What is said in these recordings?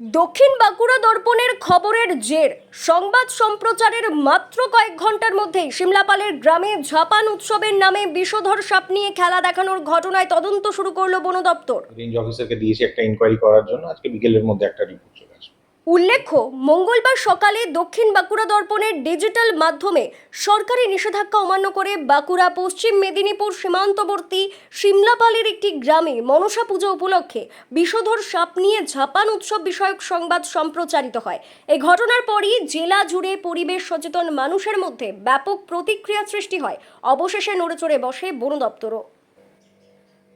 দক্ষিণ বাঁকুড়া দর্পণের খবরের জের। সংবাদ সম্প্রচারের মাত্র কয়েক ঘণ্টার মধ্যেই সিমলাপালের গ্রামে ঝাপান উৎসবের নামে বিষধর সাপ নিয়ে খেলা দেখানোর ঘটনায় তদন্ত শুরু করল বন দপ্তর রেঞ্জ অফিসারকে দিয়েছি একটা ইনকোয়ারি করার জন্য। আজকে বিকেলের মধ্যে একটা রিপোর্ট উল্লেখ্য, মঙ্গলবার সকালে দক্ষিণ বাঁকুড়া দর্পণের ডিজিটাল মাধ্যমে সরকারি নিষেধাজ্ঞা অমান্য করে বাঁকুড়া, পশ্চিম মেদিনীপুর সীমান্তবর্তী সিমলাপালের একটি গ্রামে মনসা পুজো উপলক্ষে বিষধর সাপ নিয়ে ঝাপান উৎসব বিষয়ক সংবাদ সম্প্রচারিত হয়। এ ঘটনার পরই জেলা জুড়ে পরিবেশ সচেতন মানুষের মধ্যে ব্যাপক প্রতিক্রিয়া সৃষ্টি হয়। অবশেষে নড়েচড়ে বসে বন দপ্তরও।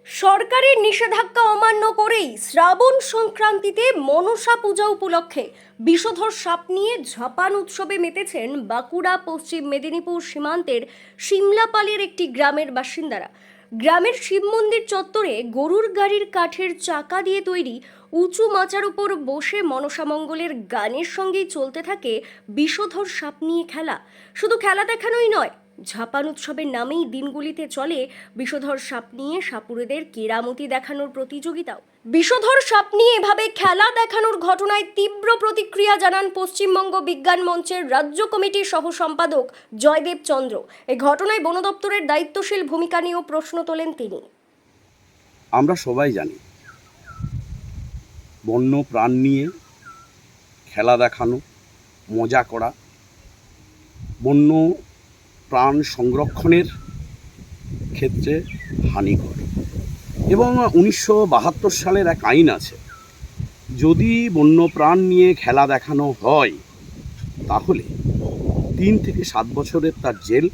সরকারের নিষেধাজ্ঞা অমান্য করেই শ্রাবণ সংক্রান্তিতে মনসা পূজা উপলক্ষে বিষধর সাপ নিয়ে ঝাপান উৎসবে মেতেছেন বাঁকুড়া, পশ্চিম মেদিনীপুর সীমান্তের সিমলাপালের একটি গ্রামের বাসিন্দারা। গ্রামের শিব মন্দির চত্বরে গরুর গাড়ির কাঠের চাকা দিয়ে তৈরি উঁচু মাচার উপর বসে মনসামঙ্গলের গানের সঙ্গেই চলতে থাকে বিষধর সাপ নিয়ে খেলা। শুধু খেলা দেখানোই নয় ঝাপান উৎসবের নামেই দিনগুলিতে চলে বিষধর সাপ নিয়ে সাপুরেদের কেরামতি দেখানোর প্রতিযোগিতাও। বিষধর সাপ নিয়ে এভাবে খেলা দেখানোর ঘটনায় তীব্র প্রতিক্রিয়া জানান পশ্চিমবঙ্গ বিজ্ঞান মঞ্চের রাজ্য কমিটির সহ সম্পাদক জয়দেব চন্দ্র। এই ঘটনায় বন দপ্তরের দায়িত্বশীল ভূমিকা নিয়েও প্রশ্ন তোলেন তিনি। আমরা সবাই জানি, বন্য প্রাণ নিয়ে খেলা দেখানো, মজা করা, বন্য প্রাণ সংরক্ষণের ক্ষেত্রে হানিকর। এবং উনিশশো বাহাত্তর সালের এক আইন আছে, যদি বন্য প্রাণ নিয়ে খেলা দেখানো হয়, তাহলে তিন থেকে সাত বছরের তার জেল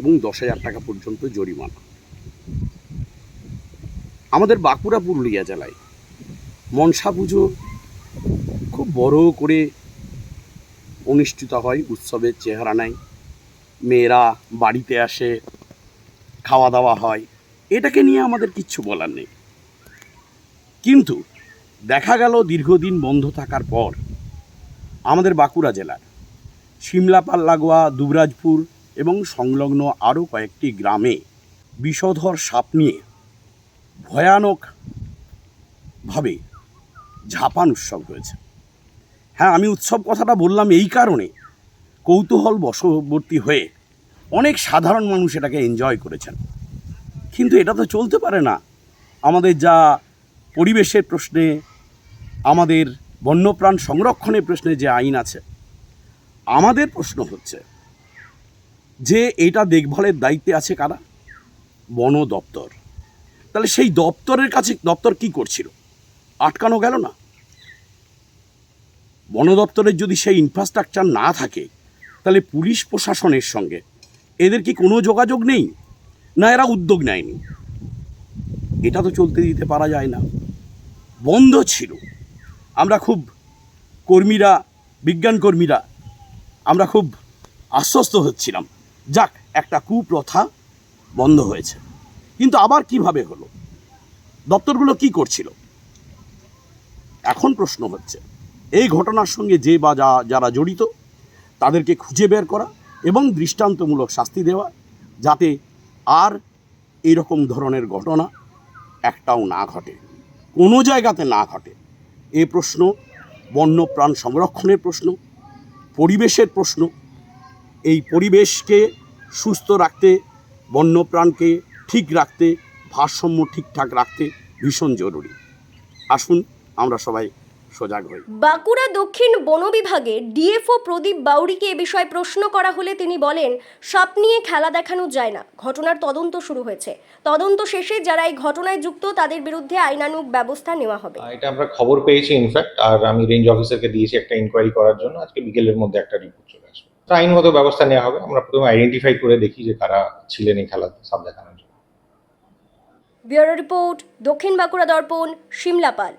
এবং দশ হাজার টাকা পর্যন্ত জরিমানা। আমাদের বাঁকুড়া পুরুলিয়া জেলায় মনসা পুজো খুব বড় করে অনুষ্ঠিত হয় উৎসবের চেহারা নেয়। মেয়েরা বাড়িতে আসে খাওয়া দাওয়া হয়, এটাকে নিয়ে আমাদের কিচ্ছু বলার নেই। কিন্তু দেখা গেল দীর্ঘদিন বন্ধ থাকার পর আমাদের বাঁকুড়া জেলার সিমলাপাল লাগোয়া দুবরাজপুর এবং সংলগ্ন আরও কয়েকটি গ্রামে বিষধর সাপ নিয়ে ভয়ানকভাবে ঝাপান উৎসব হয়েছে। হ্যাঁ আমি উৎসব কথাটা বললাম এই কারণে কৌতূহল বশবর্তী হয়ে অনেক সাধারণ মানুষ এটাকে এনজয় করেছেন। কিন্তু এটা তো চলতে পারে না। আমাদের যা পরিবেশের প্রশ্নে, আমাদের বন্যপ্রাণ সংরক্ষণের প্রশ্নে যে আইন আছে, আমাদের প্রশ্ন হচ্ছে যে এটা দেখভালের দায়িত্বে আছে কারা? বন দপ্তর। তাহলে সেই দপ্তরের কাছে, দপ্তর কি করছিল? আটকানো গেল না? বন দপ্তরের যদি সেই ইনফ্রাস্ট্রাকচার না থাকে, তাহলে পুলিশ প্রশাসনের সঙ্গে এদের কি কোনো যোগাযোগ নেই? না এরা উদ্যোগ নেয়নি। এটা তো চলতে দিতে পারা যায় না। বন্ধ ছিল। আমরা খুব কর্মীরা, বিজ্ঞান কর্মীরা, আমরা খুব আশ্বস্ত হচ্ছিলাম। যাক, একটা কুপ্রথা বন্ধ হয়েছে। কিন্তু আবার কীভাবে হলো? দপ্তরগুলো কি করছিল? এখন প্রশ্ন হচ্ছে, এই ঘটনার সঙ্গে যে বা যারা জড়িত, তাদেরকে খুঁজে বের করা এবং দৃষ্টান্তমূলক শাস্তি দেওয়া যাতে আর এইরকম ধরনের ঘটনা একটাও না ঘটে। কোনো জায়গাতে না ঘটে। এ প্রশ্ন, বন্যপ্রাণ সংরক্ষণের প্রশ্ন, পরিবেশের প্রশ্ন। এই পরিবেশকে সুস্থ রাখতে, বন্যপ্রাণকে ঠিক রাখতে, ভারসাম্য ঠিকঠাক রাখতে ভীষণ জরুরি। আসুন আমরা সবাই সজাগ হই। বাঁকুড়া দক্ষিণ বন বিভাগে ডিএফও প্রদীপ বাউরিকে এ বিষয়ে প্রশ্ন করা হলে তিনি বলেন সাপ নিয়ে খেলা দেখানো যায় না ঘটনার তদন্ত শুরু হয়েছে। তদন্ত শেষে যারা এই ঘটনায় যুক্ত তাদের বিরুদ্ধে আইনানুগ ব্যবস্থা নেওয়া হবে। এটা আমরা খবর পেয়েছি ইনফ্যাক্ট আর আমি রেঞ্জ অফিসারকে দিয়েছি একটা ইনকোয়ারি করার জন্য। আজকে বিকেলের মধ্যে একটা রিপোর্ট চলে আসবে। তো আইনগত ব্যবস্থা নেওয়া হবে। আমরা প্রথমে আইডেন্টিফাই করে দেখি যে কারা ছিলেন এই খেলা সাপ দেখানোর জন্য। ব্যুরো রিপোর্ট দক্ষিণ বাঁকুড়া দর্পণ সিমলাপাল